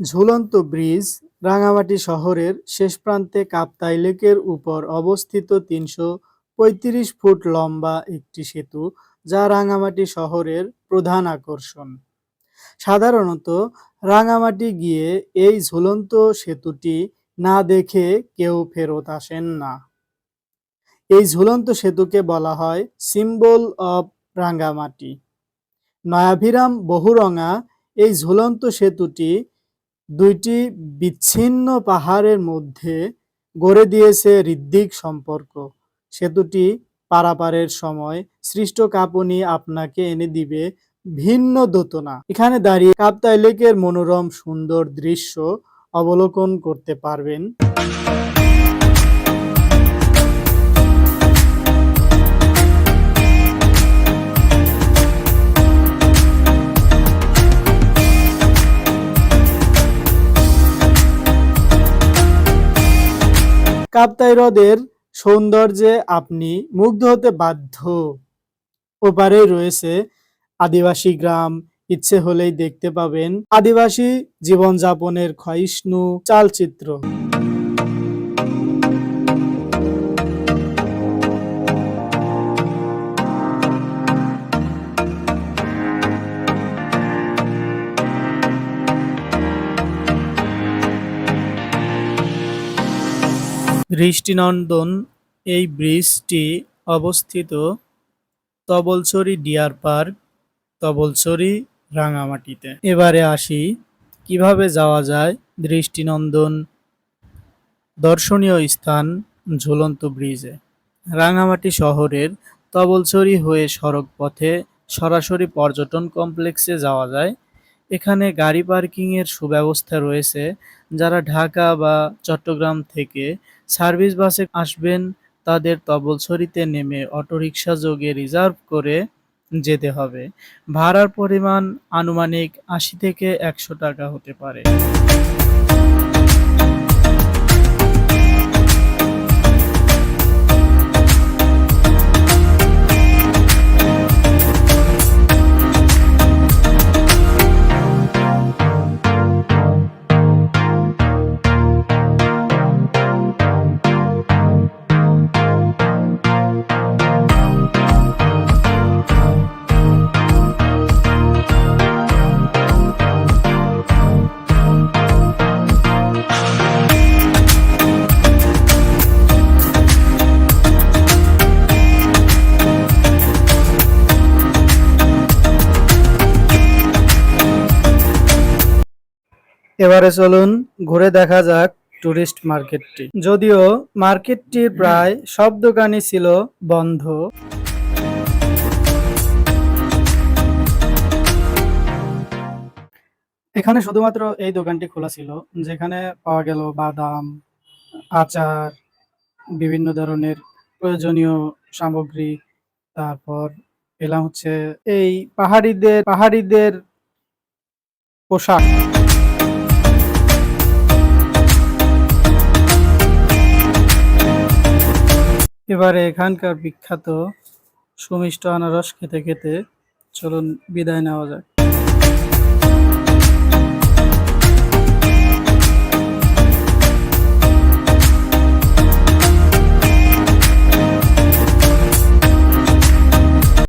ঝুলন্ত ব্রিজ রাঙামাটি শহরের শেষ প্রান্তে কাপ্তাই লেকের উপর অবস্থিত তিনশো পঁয়ত্রিশ ফুট লম্বা একটি সেতু, যা রাঙামাটি শহরের প্রধান আকর্ষণ। সাধারণত রাঙামাটি গিয়ে এই ঝুলন্ত সেতুটি না দেখে কেউ ফেরত আসেন না। এই ঝুলন্ত সেতুকে বলা হয় সিম্বল অব রাঙ্গামাটি নয়াভিরাম বহুরঙা এই ঝুলন্ত সেতুটি দুইটি বিচ্ছিন্ন পাহাড়ের মধ্যে গড়ে দিয়েছে হৃদ্যিক সম্পর্ক। সেতুটি পারাপারের সময় সৃষ্ট কাঁপুনি আপনাকে এনে দিবে ভিন্ন দোতনা। এখানে দাঁড়িয়ে কাপ্তাই লেকের মনোরম সুন্দর দৃশ্য অবলোকন করতে পারবেন। কাপ্তাই হ্রদের সৌন্দর্যে আপনি মুগ্ধ হতে বাধ্য। ওপারেই রয়েছে আদিবাসী গ্রাম। ইচ্ছে হলেই দেখতে পাবেন আদিবাসী জীবনযাপনের ক্ষয়িষ্ণু চালচিত্র। দৃষ্টিনন্দন এই ব্রিজটি অবস্থিত তবলছড়ি ডিয়ার পার্ক, তবলছড়ি রাঙামাটিতে। এবারে আসি, কীভাবে যাওয়া যায় দৃষ্টিনন্দন দর্শনীয় স্থান ঝুলন্ত ব্রিজে। রাঙামাটি শহরের তবলছড়ি হয়ে সড়ক পথে সরাসরি পর্যটন কমপ্লেক্সে যাওয়া যায় এখানে গাড়ি পার্কিংয়ের সুব্যবস্থা রয়েছে। যারা ঢাকা বা চট্টগ্রাম থেকে সার্ভিস বাসে আসবেন, তাদের তবলছড়িতে নেমে অটোরিকশা যোগে রিজার্ভ করে যেতে হবে। ভাড়ার পরিমাণ আনুমানিক আশি থেকে একশো টাকা হতে পারে। এবারে চলুন, ঘুরে দেখা যাক টুরিস্ট মার্কেটটি যদিও মার্কেটটির প্রায় সব দোকানই ছিল বন্ধ। এখানে শুধুমাত্র এই দোকানটি খোলা ছিল, যেখানে পাওয়া গেল বাদাম, আচার, বিভিন্ন ধরনের প্রয়োজনীয় সামগ্রী, তারপর পেলাম হচ্ছে এই পাহাড়িদের পাহাড়িদের পোশাক। এবারে এখানকার বিখ্যাত সুমিষ্ট আনারস খেতে খেতে চলুন বিদায় নেওয়া যাক।